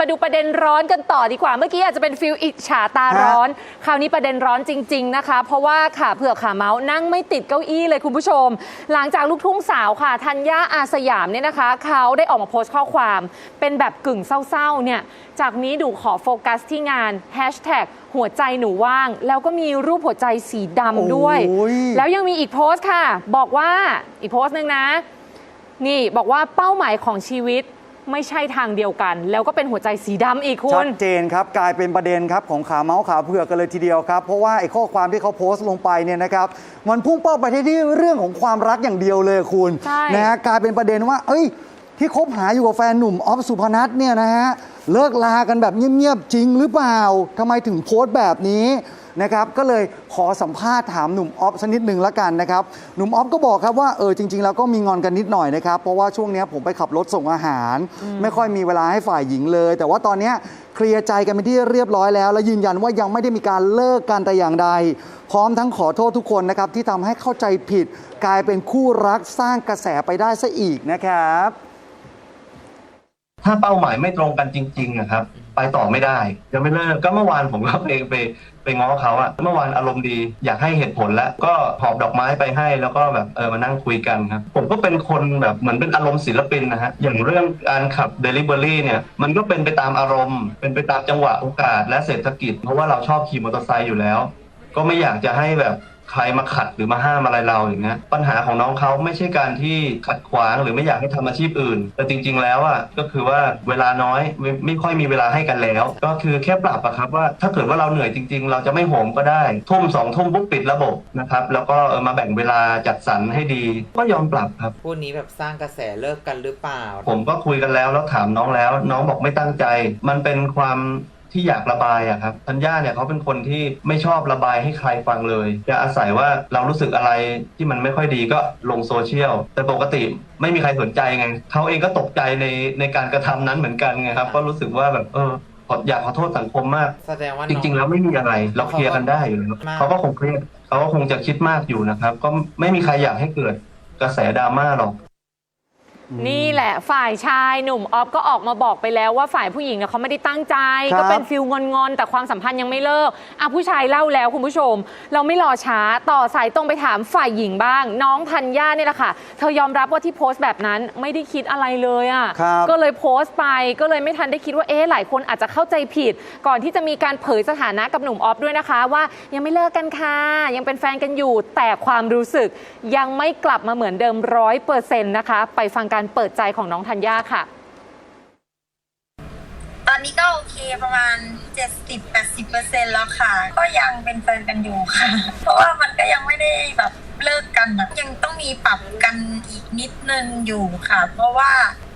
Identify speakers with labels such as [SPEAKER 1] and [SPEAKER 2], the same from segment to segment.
[SPEAKER 1] มาดูประเด็นร้อนกันต่อดีกว่า เมื่อกี้อาจจะเป็นฟิลอิจฉาตาร้อน คราวนี้ประเด็นร้อนจริง ๆนะคะ เพราะว่าค่ะเผื่อกขาเมาส์นั่งไม่ติดเก้าอี้เลยคุณผู้ชม หลังจากลูกทุ่งสาวค่ะธัญญาอาสยามเนี่ยนะคะ เขาได้ออกมาโพสต์ข้อความ เป็นแบบกึ่งเศร้าๆเนี่ย จากนี้ดูขอโฟกัสที่งานแฮชแท็กหัวใจหนูว่าง แล้วก็มีรูปหัวใจสีดำด้วย
[SPEAKER 2] โอ้ย
[SPEAKER 1] แล้วยังมีอีกโพสต์ค่ะ บอกว่าอีกโพสต์หนึ่งนะ นี่บอกว่าเป้าหมายของชีวิต ไม่ใช่ทางเดียวกัน แล้วก็เป็นหัวใจสีดำอีกคุ
[SPEAKER 2] ชั
[SPEAKER 1] ณ
[SPEAKER 2] ดเจนครับกลายเป็นประเด็นครับของขาเมาส์ขาเผือกกันเลยทีเดียวครับ เพราะว่าไอ้ข้อความที่เขาโพสต์ลงไปเนี่ยนะครับมันพุ่งเป้าไปที่เรื่องของความรักอย่างเดียวเลยคุณ
[SPEAKER 1] ใช่
[SPEAKER 2] นะฮะกลายเป็นประเด็นว่า เอ้ย ที่คบหาอยู่กับแฟนหนุ่มออฟสุพนัทเนี่ยนะฮะเลิกลากันแบบเงียบๆจริงหรือเปล่าทำไมถึงโพสต์แบบนี้ นะครับก็เลยขอสัมภาษณ์ถามหนุ่มออฟสักนิดหนึ่งละกันนะครับหนุ่มออฟก็บอกครับว่าเออจริง ๆ แล้วก็มีงอนกันนิดหน่อยนะครับเพราะว่าช่วงเนี้ยผมไปขับรถส่งอาหาร ไม่ค่อยมีเวลาให้ฝ่ายหญิงเลย แต่ว่าตอนเนี้ยเคลียร์ใจกันเป็นที่เรียบร้อยแล้ว และยืนยันว่ายังไม่ได้มีการเลิกกันแต่อย่างใด พร้อมทั้งขอโทษทุกคนนะครับที่ทำให้เข้าใจผิด กลายเป็นคู่รักสร้างกระแสไปได้ซะอีกนะครับ
[SPEAKER 3] ถ้าเป้าหมายไม่ตรงกันจริงๆนะครับ ไปต่อไม่ได้ยังไม่เลิกก็เมื่อวานผมก็ไปไปไปง้อเขาอะเมื่อวานอารมณ์ดีอยากให้เหตุผลแล้วก็หอบดอกไม้ไปให้แล้วก็แบบเออมานั่งคุยกันครับผมก็เป็นคนแบบเหมือนเป็นอารมณ์ศิลปินนะฮะอย่างเรื่องการขับ Delivery เนี่ยมันก็เป็นไปตามอารมณ์ เป็นไปตามจังหวะโอกาสและเศรษฐกิจ เพราะว่าเราชอบขี่มอเตอร์ไซค์อยู่แล้ว ก็ไม่อยากจะให้แบบ ใครมาขัดหรือมาห้ามอะไรเราอย่างเงี้ยปัญหาของน้องเขาไม่ใช่การที่ขัดขวางหรือไม่อยากให้ทำอาชีพอื่น แต่จริง ๆ แล้วอะก็คือว่าเวลาน้อยไม่ไม่ค่อยมีเวลาให้กันแล้ว ก็คือแค่ปรับอะครับว่าถ้าเกิดว่าเราเหนื่อยจริง ๆ เราจะไม่โหมก็ได้ ทุ่มสองทุ่มปุ๊บปิดระบบนะครับแล้วก็เออมาแบ่งเวลาจัดสรรให้ดี ก็ยอมปรับครับ
[SPEAKER 4] คู่นี้แบบสร้างกระแสเลิกกันหรือเปล่า
[SPEAKER 3] ผมก็คุยกันแล้วแล้วถามน้องแล้ว น้องบอกไม่ตั้งใจ มันเป็นความ ที่อยากระบายอะครับธัญญาเนี่ยเขาเป็นคนที่ไม่ชอบระบายให้ใครฟังเลย จะอาศัยว่าเรารู้สึกอะไรที่มันไม่ค่อยดีก็ลงโซเชียล แต่ปกติไม่มีใครสนใจไงเขาเองก็ตกใจในในการกระทำนั้นเหมือนกันไงครับก็รู้สึกว่าแบบเออขออยากขอโทษสังคมมาก
[SPEAKER 4] แสดงว่า
[SPEAKER 3] จริง ๆ แล้วไม่มีอะไร เราเคลียร์กันได้อยู่แล้ว
[SPEAKER 4] มาก
[SPEAKER 3] เขาก็คงเครียดเขาก็คงจะคิดมากอยู่นะครับ ก็ไม่มีใครอยากให้เกิดกระแสดราม่าหรอก
[SPEAKER 1] นี่แหละฝ่ายชายหนุ่มออฟก็ออกมาบอกไปแล้วว่าฝ่ายผู้หญิงเนี่ยเขาไม่ได้ตั้งใจ
[SPEAKER 2] ครับ
[SPEAKER 1] ก็เป็นฟิลงอนๆแต่ความสัมพันธ์ยังไม่เลิกอะผู้ชายเล่าแล้วคุณผู้ชม เราไม่รอช้าต่อสายตรงไปถามฝ่ายหญิงบ้าง น้องธัญญาเนี่ยแหละค่ะ เธอยอมรับว่าที่โพสต์แบบนั้นไม่ได้คิดอะไรเลยอะ
[SPEAKER 2] ครับ
[SPEAKER 1] ก็เลยโพสต์ไปก็เลยไม่ทันได้คิดว่าเอ๊ะหลายคนอาจจะเข้าใจผิด ก่อนที่จะมีการเผยสถานะกับหนุ่มออฟด้วยนะคะ ว่ายังไม่เลิกกันค่ะยังเป็นแฟนกันอยู่แต่ความรู้สึกยังไม่กลับมาเหมือนเดิมร้อยเปอร์เซ็นต์นะคะไปฟังการเปิดใจของน้องธัญญาค่ะ
[SPEAKER 5] ตอนนี้ก็โอเคประมาณ 70-80%แล้วค่ะ ก็ยังเป็นแฟนกันอยู่ค่ะ เพราะว่ามันก็ยังไม่ได้แบบเลิกกันอะยังต้องมีปรับกันอีกนิดนึงอยู่ค่ะ เพราะว่า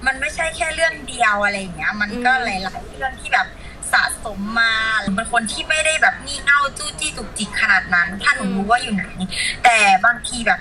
[SPEAKER 5] มันไม่ใช่แค่เรื่องเดียวอะไรอย่างเงี้ย มันก็หลายๆเรื่องที่แบบสะสมมาเป็นคนที่ไม่ได้แบบงี่เง่าจู้จี้จุกจิกขนาดนั้น ถ้าหนูรู้ว่าอยู่ไหน แต่บางทีแบบ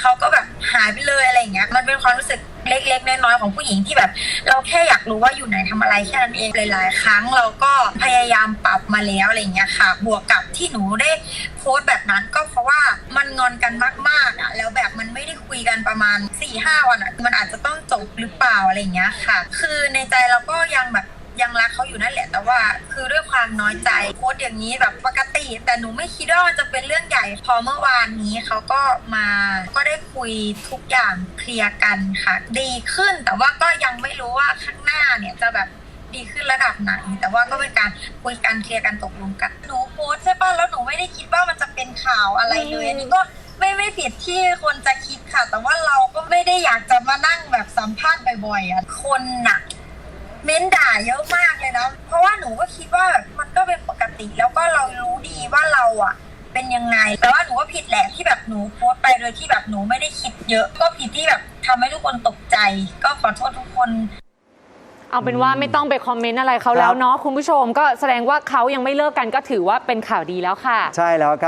[SPEAKER 5] เขาก็แบบหายไปเลยอะไรอย่างเงี้ย มันเป็นความรู้สึก เล็กๆน้อยๆของผู้หญิงที่แบบ เราแค่อยากรู้ว่าอยู่ไหนทำอะไรแค่นั้นเองหลายๆ ครั้งเราก็พยายามปรับมาแล้วอะไรอย่างเงี้ยค่ะ บวกกับที่หนูได้โพสต์แบบนั้นก็เพราะว่ามันงอนกันมากๆอะแล้วแบบมันไม่ได้คุยกันประมาณ4ี่ห้าวันอะมันอาจจะต้องจบหรือเปล่าอะไรอย่างเงี้ยค่ะ คือในใจเราก็ยังแบบยังรักเขาอยู่นั่นแหละแต่ว่า คือด้วย ความน้อยใจโพสต์อย่างนี้แบบปกติ แต่หนูไม่คิดว่ามันจะเป็นเรื่องใหญ่พอเมื่อวานนี้เขาก็มาก็ได้คุยทุกอย่างเคลียร์กันค่ะ ดีขึ้นแต่ว่าก็ยังไม่รู้ว่าข้างหน้าเนี่ยจะแบบดีขึ้นระดับไหนแต่ว่าก็เป็นการคุยกันเคลียร์กันตกลงกันหนูโพสใช่ป่ะแล้วหนูไม่ได้คิดว่ามันจะเป็นข่าวอะไรเลยอันนี้ก็ไม่ไม่ผิดที่คนจะคิดค่ะ แต่ว่าเราก็ไม่ได้อยากจะมานั่งแบบสัมภาษณ์บ่อยๆอะคนน่ะ เม้นด่าเยอะมากเลยนะ เพราะว่าหนูก็คิดว่ามันก็เป็นปกติ แล้วก็เรารู้ดีว่าเราอะ เป็นยังไง แต่ว่าหนูก็ผิดแหละที่แบบหนูโพสต์ไปโดยที่แบบหนูไม่ได้คิดเยอะ ก็ผิดที่แบบทำให้ทุกคนตกใจ ก็ขอโทษทุกคน
[SPEAKER 1] เอาเป็นว่าไม่ต้องไปคอมเมนต์อะไรเขาแล้วเนาะคุณผู้ชมก็แสดงว่าเขายังไม่เลิกกันก็ถือว่าเป็นข่าวดีแล้วค่ะ
[SPEAKER 2] ใช่แล้วครับ